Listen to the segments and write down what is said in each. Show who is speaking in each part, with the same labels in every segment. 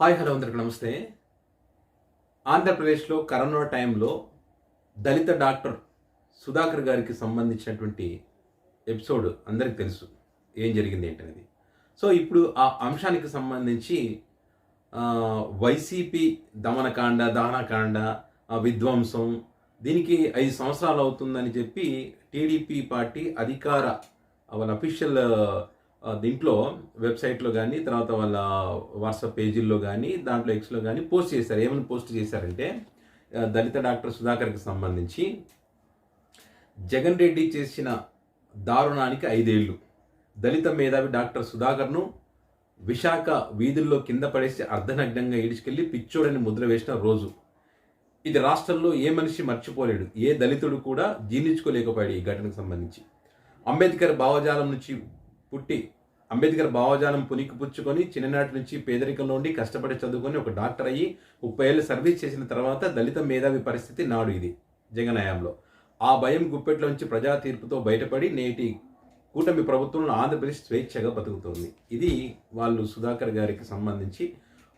Speaker 1: Hi hello అందరికి నమస్తే. ఆంధ్రప్రదేశ్లో కరోనా టైంలో దళిత డాక్టర్ సుధాకర్ గారికి సంబంధించినటువంటి ఎపిసోడ్ అందరికి తెలుసు. ఏం జరిగింది ఏంటనేది. సో ఇప్పుడు ఆ అంశానికి సంబంధించి వైసీపీ దమనకాండ దహనకాండ విధ్వంసం దీనికి ఐదు సంవత్సరాలు అవుతుందని చెప్పి టీడీపీ పార్టీ అధికార వాళ్ళ అఫీషియల్ దీంట్లో వెబ్సైట్లో కానీ తర్వాత వాళ్ళ వాట్సాప్ పేజీల్లో కానీ దాంట్లో ఎక్స్లో కానీ పోస్ట్ చేశారు. ఏమని పోస్ట్ చేశారంటే దళిత డాక్టర్ సుధాకర్కి సంబంధించి జగన్ రెడ్డి చేసిన దారుణానికి ఐదేళ్ళు దళిత మేధావి డాక్టర్ సుధాకర్ను విశాఖ వీధుల్లో కింద పడేసి అర్ధనగ్నంగా ఈడ్చుకెళ్ళి పిచ్చోడని ముద్ర వేసిన రోజు. ఇది రాష్ట్రంలో ఏ మనిషి మర్చిపోలేడు. ఏ దళితుడు కూడా జీర్ణించుకోలేకపోయాడు ఈ ఘటనకు సంబంధించి. అంబేద్కర్ భావజాలం నుంచి పుట్టి అంబేద్కర్ భావజాలం పునికి పుచ్చుకొని చిన్ననాటి నుంచి పేదరికంలో ఉండి కష్టపడి చదువుకొని ఒక డాక్టర్ అయ్యి ముప్పై ఏళ్ళు సర్వీస్ చేసిన తర్వాత దళిత మేధావి పరిస్థితి నాడు ఇది జగన్ ఆ భయం గుప్పెట్లోంచి ప్రజా తీర్పుతో బయటపడి నేటి కూటమి ప్రభుత్వంలో ఆంధ్రప్రదేశ్ స్వేచ్ఛగా బతుకుతోంది. ఇది వాళ్ళు సుధాకర్ గారికి సంబంధించి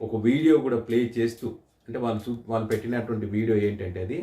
Speaker 1: ఒక వీడియో కూడా ప్లే చేస్తూ అంటే వాళ్ళు చూ వాళ్ళు పెట్టినటువంటి వీడియో ఏంటంటే అది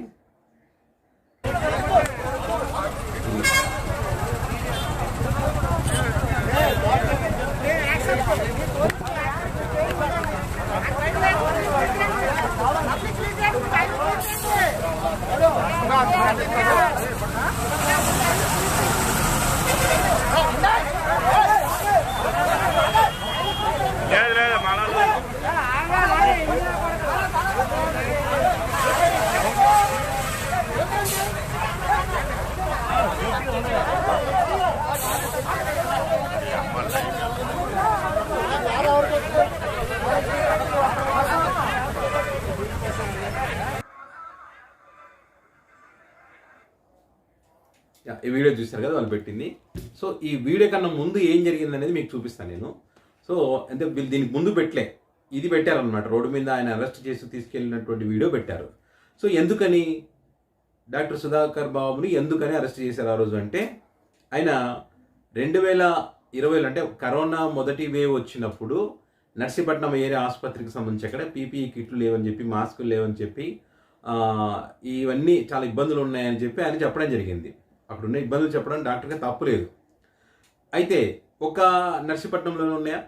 Speaker 1: ఈ వీడియో చూశారు కదా వాళ్ళు పెట్టింది. సో ఈ వీడియో కన్నా ముందు ఏం జరిగింది అనేది మీకు చూపిస్తాను నేను. సో అంటే వీళ్ళు దీనికి ముందు పెట్టలే. ఇది పెట్టారనమాట రోడ్డు మీద ఆయన అరెస్ట్ చేసి తీసుకెళ్ళినటువంటి వీడియో పెట్టారు. సో ఎందుకని డాక్టర్ సుధాకర్ బాబుని ఎందుకని అరెస్ట్ చేశారు ఆ రోజు అంటే ఆయన రెండు వేల ఇరవైలో అంటే కరోనా మొదటి వేవ్ వచ్చినప్పుడు నర్సీపట్నం ఏరియా ఆసుపత్రికి సంబంధించి అక్కడ పీపీఈ కిట్లు లేవని చెప్పి మాస్కులు లేవని చెప్పి ఇవన్నీ చాలా ఇబ్బందులు ఉన్నాయని చెప్పి ఆయన చెప్పడం జరిగింది. అక్కడున్న ఇబ్బందులు చెప్పడం డాక్టర్గా తప్పులేదు అయితే ఒక నర్సీపట్నంలోనే ఉన్నాయా?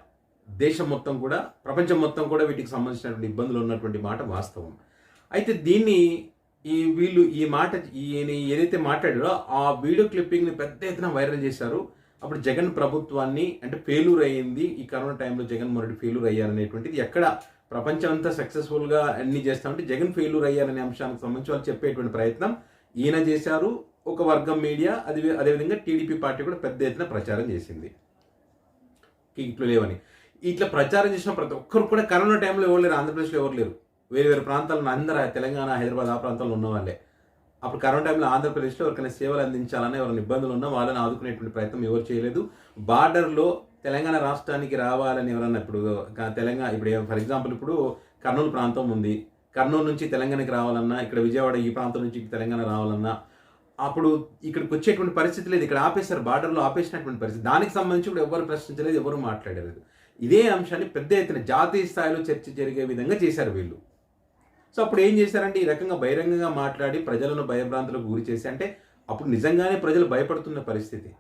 Speaker 1: దేశం మొత్తం కూడా ప్రపంచం మొత్తం కూడా వీటికి సంబంధించినటువంటి ఇబ్బందులు ఉన్నటువంటి మాట వాస్తవం. అయితే దీన్ని ఈ వీళ్ళు ఈ మాట ఈయన ఏదైతే మాట్లాడారో ఆ వీడియో క్లిప్పింగ్ని పెద్ద ఎత్తున వైరల్ చేశారు. అప్పుడు జగన్ ప్రభుత్వాన్ని అంటే ఫెయిల్యూర్ అయ్యింది ఈ కరోనా టైంలో జగన్మోహన్ రెడ్డి ఫెయిల్యూర్ అయ్యారనేటువంటిది ఎక్కడ ప్రపంచం అంతా సక్సెస్ఫుల్గా అన్ని చేస్తామంటే జగన్ ఫెయిల్యూర్ అయ్యారనే అంశానికి సంబంధించి వాళ్ళు చెప్పేటువంటి ప్రయత్నం ఈయన చేశారు. ఒక వర్గం మీడియా అది అదేవిధంగా టీడీపీ పార్టీ కూడా పెద్ద ఎత్తున ప్రచారం చేసింది. ఇట్లు లేవని. ఇట్లా ప్రచారం చేసిన ప్రతి ఒక్కరు కూడా కరోనా టైంలో ఎవరు లేరు ఆంధ్రప్రదేశ్లో ఎవరు లేరు. వేరే వేరే ప్రాంతాల్లో అందరూ తెలంగాణ హైదరాబాద్ ఆ ప్రాంతాల్లో ఉన్న వాళ్ళే అప్పుడు కరోనా టైంలో ఆంధ్రప్రదేశ్లో ఎవరికైనా సేవలు అందించాలని ఎవరైనా ఇబ్బందులు ఉన్నా వాళ్ళని ఆదుకునేటువంటి ప్రయత్నం ఎవరు చేయలేదు. బార్డర్లో తెలంగాణ రాష్ట్రానికి రావాలని ఎవరన్నా ఇప్పుడు తెలంగాణ ఇప్పుడు ఫర్ ఎగ్జాంపుల్ ఇప్పుడు కర్నూలు ప్రాంతం ఉంది. కర్నూలు నుంచి తెలంగాణకి రావాలన్నా ఇక్కడ విజయవాడ ఈ ప్రాంతం నుంచి తెలంగాణ రావాలన్నా అప్పుడు ఇక్కడికి వచ్చేటువంటి పరిస్థితి లేదు. ఇక్కడ ఆపేశారు బార్డర్లో ఆపేసినటువంటి పరిస్థితి. దానికి సంబంధించి కూడా ఎవరు ప్రశ్నించలేదు ఎవరు మాట్లాడలేదు. ఇదే అంశాన్ని పెద్ద ఎత్తున జాతీయ స్థాయిలో చర్చ జరిగే విధంగా చేశారు వీళ్ళు. సో అప్పుడు ఏం చేశారంటే ఈ రకంగా బహిరంగంగా మాట్లాడి ప్రజలను భయభ్రాంతులకు గురి చేసి అంటే అప్పుడు నిజంగానే ప్రజలు భయపడుతున్న పరిస్థితి.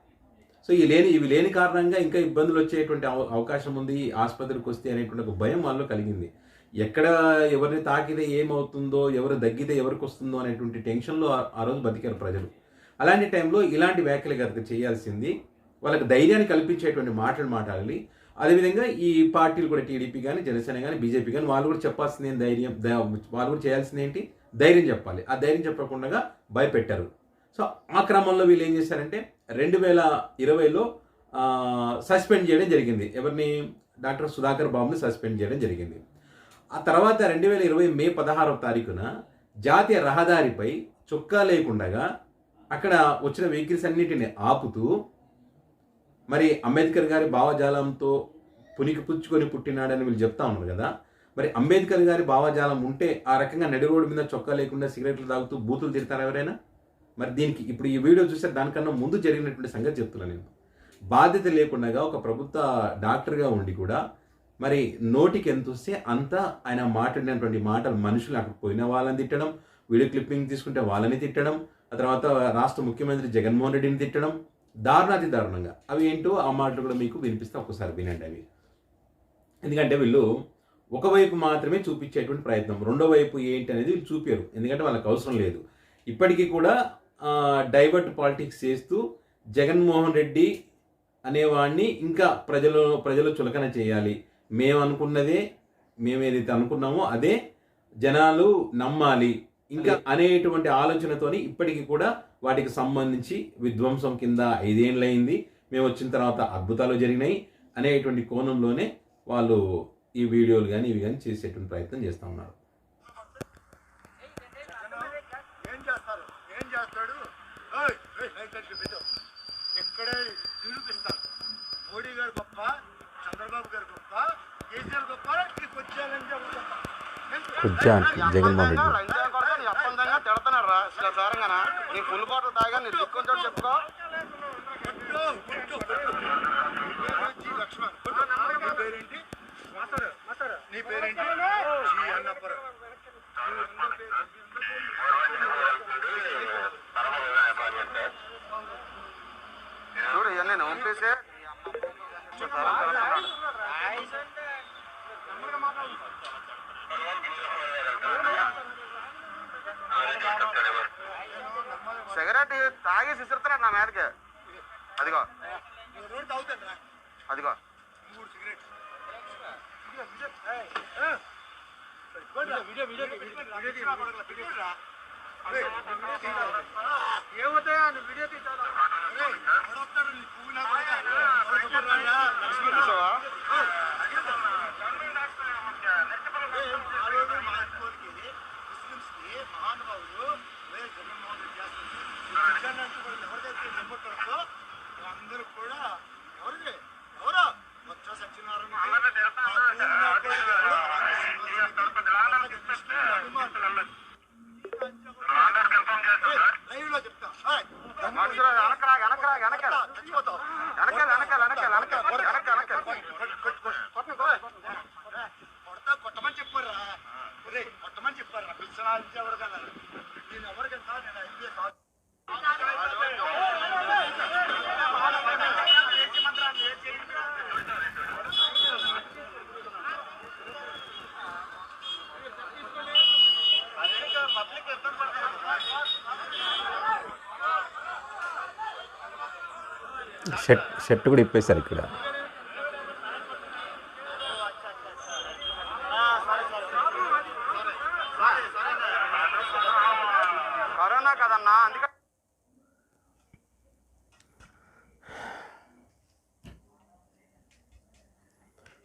Speaker 1: సో ఈ లేని ఇవి లేని కారణంగా ఇంకా ఇబ్బందులు వచ్చేటువంటి అవ- అవకాశం ఉంది ఈ ఆసుపత్రికి వస్తే అనేటువంటి ఒక భయం వాళ్ళు కలిగింది. ఎక్కడ ఎవరిని తాకితే ఏమవుతుందో ఎవరు దగ్గితే ఎవరికి వస్తుందో అనేటువంటి టెన్షన్లో ఆ- రోజు బతికారు ప్రజలు. అలాంటి టైంలో ఇలాంటి వ్యాఖ్యలు కనుక చేయాల్సింది వాళ్ళకి ధైర్యాన్ని కల్పించేటువంటి మాటలు మాట్లాడాలి. అదేవిధంగా ఈ పార్టీలు కూడా టీడీపీ కానీ జనసేన కానీ బీజేపీ కానీ వాళ్ళు కూడా చెప్పాల్సింది ఏం ధైర్యం వాళ్ళు కూడా చేయాల్సింది ఏంటి? ధైర్యం చెప్పాలి. ఆ ధైర్యం చెప్పకుండా భయపెట్టారు. సో ఆ క్రమంలో వీళ్ళు ఏం చేశారంటే రెండు వేల ఇరవైలో సస్పెండ్ చేయడం జరిగింది. ఎవరిని? డాక్టర్ సుధాకర్ బాబుని సస్పెండ్ చేయడం జరిగింది. ఆ తర్వాత రెండు వేల ఇరవై మే పదహారవ తారీఖున జాతీయ రహదారిపై చొక్కా లేకుండగా అక్కడ వచ్చిన వెహికల్స్ అన్నిటిని ఆపుతూ మరి అంబేద్కర్ గారి భావజాలంతో పునికి పుచ్చుకొని పుట్టినాడని వీళ్ళు చెప్తా ఉన్నారు కదా. మరి అంబేద్కర్ గారి భావజాలం ఉంటే ఆ రకంగా నడి రోడ్డు మీద చొక్కా లేకుండా సిగరెట్లు తాగుతూ బూతులు తిడతారు ఎవరైనా? మరి దీనికి ఇప్పుడు ఈ వీడియో చూస్తే దానికన్నా ముందు జరిగినటువంటి సంగతి చెప్తున్నాను నేను. బాధ్యత లేకుండా ఒక ప్రభుత్వ డాక్టర్గా ఉండి కూడా మరి నోటికి ఎంత వస్తే అంత ఆయన మాట్లాడినటువంటి మాటలు మనుషులు అక్కడ పోయిన వాళ్ళని తిట్టడం వీడియో క్లిప్పింగ్ తీసుకుంటే వాళ్ళని తిట్టడం ఆ తర్వాత రాష్ట్ర ముఖ్యమంత్రి జగన్మోహన్ రెడ్డిని తిట్టడం దారుణాతి దారుణంగా. అవి ఏంటో ఆ మాటలు కూడా మీకు వినిపిస్తే ఒకసారి వినండి అవి. ఎందుకంటే వీళ్ళు ఒకవైపు మాత్రమే చూపించేటువంటి ప్రయత్నం రెండో వైపు ఏంటి అనేది వీళ్ళు చూపారు. ఎందుకంటే వాళ్ళకి అవసరం లేదు. ఇప్పటికీ కూడా డైవర్ట్ పాలిటిక్స్ చేస్తూ జగన్మోహన్ రెడ్డి అనేవాడిని ఇంకా ప్రజలు ప్రజలు చులకన చేయాలి. మేము అనుకున్నదే మేము ఏదైతే అనుకున్నామో అదే జనాలు నమ్మాలి. ఇంకా అనేటువంటి ఆలోచనతోని ఇప్పటికీ కూడా వాటికి సంబంధించి విధ్వంసం కింద ఐదేళ్ళయింది మేము వచ్చిన తర్వాత అద్భుతాలు జరిగినాయి. అనేటువంటి కోణంలోనే వాళ్ళు ఈ వీడియోలు కానీ ఇవి కానీ చేసేటువంటి ప్రయత్నం చేస్తూ ఉన్నారు.
Speaker 2: నిరూపిస్తాను మోడీ గారు గొప్ప కేసీఆర్ గొప్ప ఈ కొచ్చాలని గొప్ప
Speaker 1: కొజ్జా అంటే జగన్మోహన్ రెడ్డి.
Speaker 3: తిడతానారా అసలు దారంగానా నీ ఫుల్ బాటిల్ తాగా నీ దుఃఖంతో చెప్పుకో
Speaker 2: కొట్టు, కొట్టు, కొట్టు. జీ లక్ష్మణ్ కొట్టు. నీ పేరేంటి నీ పేరేంటి జీ అన్నపురం
Speaker 3: చూడు ఇవన్నీ నేను పంపేసే సిగరెట్ తాగి సిసురుతున్నాడు నా మీదకి. అదిగో. అదిగో.
Speaker 2: మూడు వీడియో వీడియో ఏమవుతాయా వీడియో కొట్టమని చెప్పారా? ఒరే పిలిచిన ఎవరు కదా? నేను ఎవరికి కాదు నేను ఐపీఎస్ పబ్లిక్ ఇబ్బంది
Speaker 1: షర్ట్ షర్ట్ కూడా ఇప్పేశారు ఇక్కడ.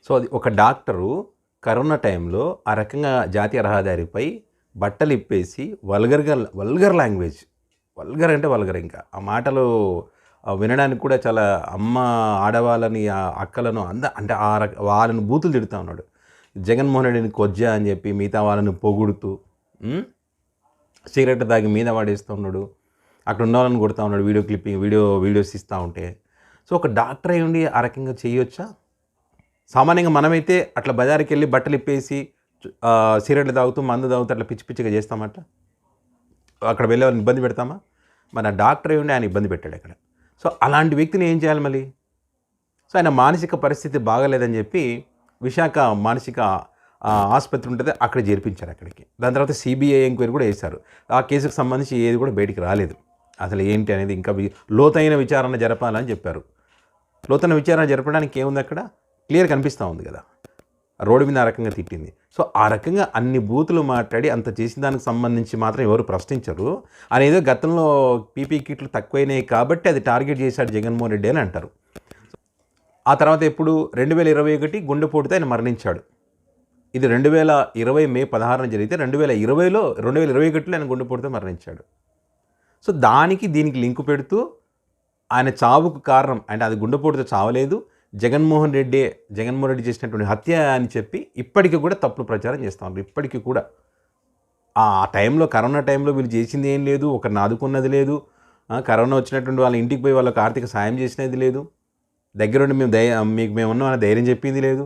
Speaker 1: సో అది ఒక డాక్టరు కరోనా టైంలో ఆ రకంగా జాతీయ రహదారిపై బట్టలు ఇప్పేసి వల్గర్గా వల్గర్ లాంగ్వేజ్ వల్గర్ అంటే వల్గర్ ఇంకా ఆ మాటలు వినడానికి కూడా చాలా అమ్మ ఆడవాళ్ళని ఆ అక్కలను అంద అంటే ఆ రక వాళ్ళని బూతులు తిడుతూ ఉన్నాడు. జగన్మోహన్ రెడ్డిని కొజ్జా అని చెప్పి మిగతా వాళ్ళని పొగుడుతూ సిగరెట్ తాగి మీద వాడేస్తూ ఉన్నాడు. అక్కడ ఉన్న వాళ్ళని కొడుతూ ఉన్నాడు వీడియో క్లిప్పింగ్ వీడియో వీడియోస్ ఇస్తూ ఉంటే. సో ఒక డాక్టర్ అయి ఉండి ఆ రకంగా చేయొచ్చా? సామాన్యంగా మనమైతే అట్లా బజార్కి వెళ్ళి బట్టలు ఇప్పేసి సిగరెట్లు తాగుతూ మందు తాగుతూ అట్లా పిచ్చి పిచ్చిగా చేస్తామట అక్కడ వెళ్ళే వాళ్ళని ఇబ్బంది పెడతామా? మన డాక్టర్ అయి ఉండి ఆయన ఇబ్బంది పెట్టాడు అక్కడ. సో అలాంటి వ్యక్తిని ఏం చేయాలి మళ్ళీ? సో ఆయన మానసిక పరిస్థితి బాగలేదని చెప్పి విశాఖ మానసిక ఆసుపత్రి ఉంటుంది అక్కడ చేర్పించారు అక్కడికి. దాని తర్వాత సిబిఐ ఎంక్వైరీ కూడా వేశారు ఆ కేసుకు సంబంధించి ఏది కూడా బయటికి రాలేదు. అసలు ఏంటి అనేది ఇంకా లోతైన విచారణ జరపాలని చెప్పారు. లోతైన విచారణ జరపడానికి ఏముంది అక్కడ? క్లియర్ కనిపిస్తూ ఉంది కదా. రోడ్డు మీద ఆ రకంగా తిట్టింది. సో ఆ రకంగా అన్ని బూతులు మాట్లాడి అంత చేసిన దానికి సంబంధించి మాత్రం ఎవరు ప్రశ్నించరు. అనేదో గతంలో పీపీ కిట్లు తక్కువైనాయి కాబట్టి అది టార్గెట్ చేశాడు జగన్మోహన్ రెడ్డి అని అంటారు. ఆ తర్వాత ఎప్పుడు? రెండు వేల ఇరవై ఒకటి గుండెపోటుతో ఆయన మరణించాడు. ఇది రెండు వేల ఇరవై మే పదహారున జరిగితే రెండు వేల ఇరవైలో రెండు వేల ఇరవై ఒకటిలో ఆయన గుండెపోటుతో మరణించాడు. సో దానికి దీనికి లింకు పెడుతూ ఆయన చావుకు కారణం అంటే అది గుండెపోటుతో చావలేదు. జగన్మోహన్ రెడ్డి జగన్మోహన్ రెడ్డి చేసినటువంటి హత్య అని చెప్పి ఇప్పటికీ కూడా తప్పుడు ప్రచారం చేస్తూ. ఉన్నారు ఇప్పటికీ కూడా ఆ టైంలో కరోనా టైంలో వీళ్ళు చేసింది ఏం లేదు ఒకరిని ఆదుకున్నది లేదు. కరోనా వచ్చినటువంటి వాళ్ళ ఇంటికి పోయి వాళ్ళకి ఆర్థిక సాయం చేసినది లేదు. దగ్గరుండి మేము దయ మీకు మేము ఉన్నామని ధైర్యం చెప్పింది లేదు.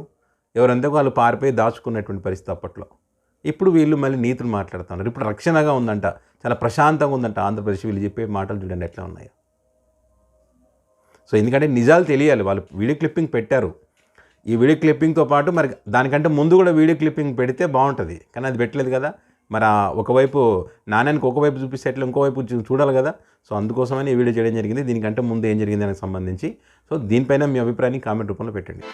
Speaker 1: ఎవరంతా వాళ్ళు పారిపోయి దాచుకున్నటువంటి పరిస్థితి అప్పట్లో. ఇప్పుడు వీళ్ళు మళ్ళీ నీతులు మాట్లాడుతున్నారు. ఇప్పుడు రక్షణగా ఉందంట చాలా ప్రశాంతంగా ఉందంట ఆంధ్రప్రదేశ్. వీళ్ళు చెప్పే మాటలు చూడండి ఎట్లా ఉన్నాయో. సో ఎందుకంటే నిజాలు తెలియాలి. వాళ్ళు వీడియో క్లిప్పింగ్ పెట్టారు. ఈ వీడియో క్లిప్పింగ్తో పాటు మరి దానికంటే ముందు కూడా వీడియో క్లిప్పింగ్ పెడితే బాగుంటుంది. కానీ అది పెట్టలేదు కదా. మరి ఒకవైపు నాణ్యానికి ఒకవైపు చూపిస్తే ఇంకోవైపు చూడాలి కదా. సో అందుకోసమని ఈ వీడియో చేయడం జరిగింది. దీనికంటే ముందు ఏం జరిగింది దానికి సంబంధించి. సో దీనిపైన మీ అభిప్రాయాన్ని కామెంట్ రూపంలో పెట్టండి.